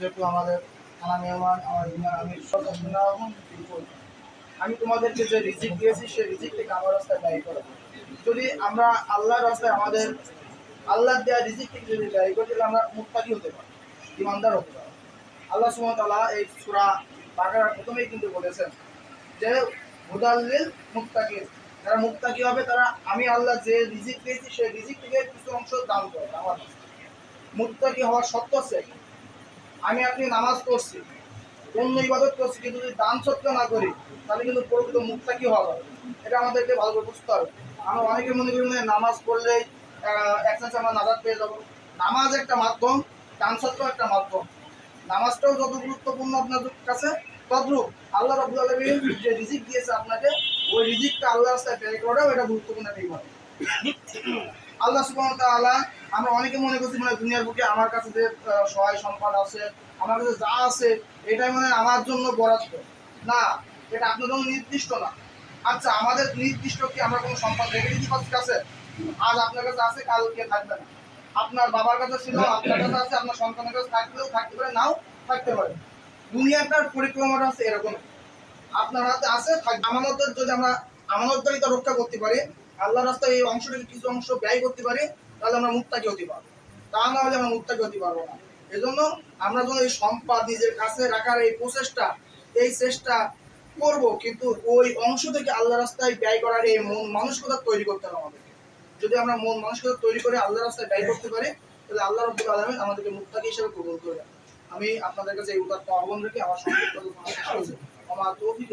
যেহেতু আমাদের থানা মেহমান আমার ইমাম আমি তোমাদেরকে যে রিজিক দিয়েছি, সেই রিজিক থেকে আমার রাস্তায় ব্যয় করো। যদি আমরা আল্লাহর রাস্তায় আমাদের আল্লাহ দেওয়া রিজিক থেকে যদি ব্যয় করি, তাহলে আমরা মুক্তাকি হতে পারি ইমানদার হতে পারি আল্লাহ সুমতাল্লাহ এই সুরা বাকার প্রথমেই কিন্তু বলেছেন যে হুদাল্লিল মুক্তাকি যারা মুক্তাকি হবে, তারা আমি আল্লাহ যে রিজিক দিয়েছি, সেই রিজিক থেকে কিছু অংশ দান করে আমার কাছে। মুত্তাকি হওয়ার সত্য আছে। আমি আপনি নামাজ পড়ছি। অন্য ইবাদত করছি, কিন্তু যদি দান সত্য না করি, তাহলে কিন্তু প্রকৃত মুক্তাকি হওয়া যাবে এটা আমাদেরকে ভালো করে বুঝতে হবে। আমরা অনেকে মনে করি নামাজ পড়লেই এক চান্স আমরা নাজাদ পেয়ে যাব। নামাজ একটা মাধ্যম, দান সত্য একটা মাধ্যম। নামাজটাও যত গুরুত্বপূর্ণ আপনার কাছে, তদ্রুপ আল্লাহ রবুল যে রিজিক দিয়েছে আপনাকে, ওই রিজিকটা আল্লাহ রাস্তায় ব্যয় করাটাও এটা গুরুত্বপূর্ণ একটা। আল্লাহ সুবহান তাআলা আমরা অনেকে মনে করছি মানে দুনিয়ার বুকে আমার কাছে যে সহায় সম্পদ আছে, আমার কাছে যা আছে, এটাই মানে আমার জন্য বরাদ্দ। না, এটা আপনার জন্য নির্দিষ্ট না। আচ্ছা আমাদের নির্দিষ্ট কি আমরা কোনো সম্পদ রেখে পারছি কাছে আজ আপনার কাছে আছে, কালকে থাকবে না। আপনার বাবার কাছে ছিল, আপনার কাছে আছে, আপনার সন্তানের কাছে থাকলেও থাকতে পারে, নাও থাকতে পারে। দুনিয়াটার পরিক্রমাটা আছে এরকম। আপনার হাতে আছে আমানতের যদি আমরা আমানতদারিতা রক্ষা করতে পারি আল্লাহ রাস্তায় এই অংশটির কিছু অংশ ব্যয় করতে পারি, তাহলে আমরা মুক্তাকি হতে পারব। তা না হলে আমরা মুক্তাকি হতে পারব না। এজন্য আমরা যখন এই সম্পদ নিজের কাছে রাখার এই প্রচেষ্টা, এই চেষ্টা করব, কিন্তু ওই অংশ থেকে আল্লাহ রাস্তায় ব্যয় করার এই মন মানসিকতা তৈরি করতে হবে আমাদেরকে। যদি আমরা মন মানসিকতা তৈরি করে আল্লাহ রাস্তায় ব্যয় করতে পারি, তাহলে আল্লাহ রব্বুল আলমিন আমাদেরকে মুক্তাকি হিসেবে কবুল করবে আমি আপনাদের কাছে এই উদাত্ত আহ্বান রেখে আমার সংক্ষিপ্ত আমার তৌফিক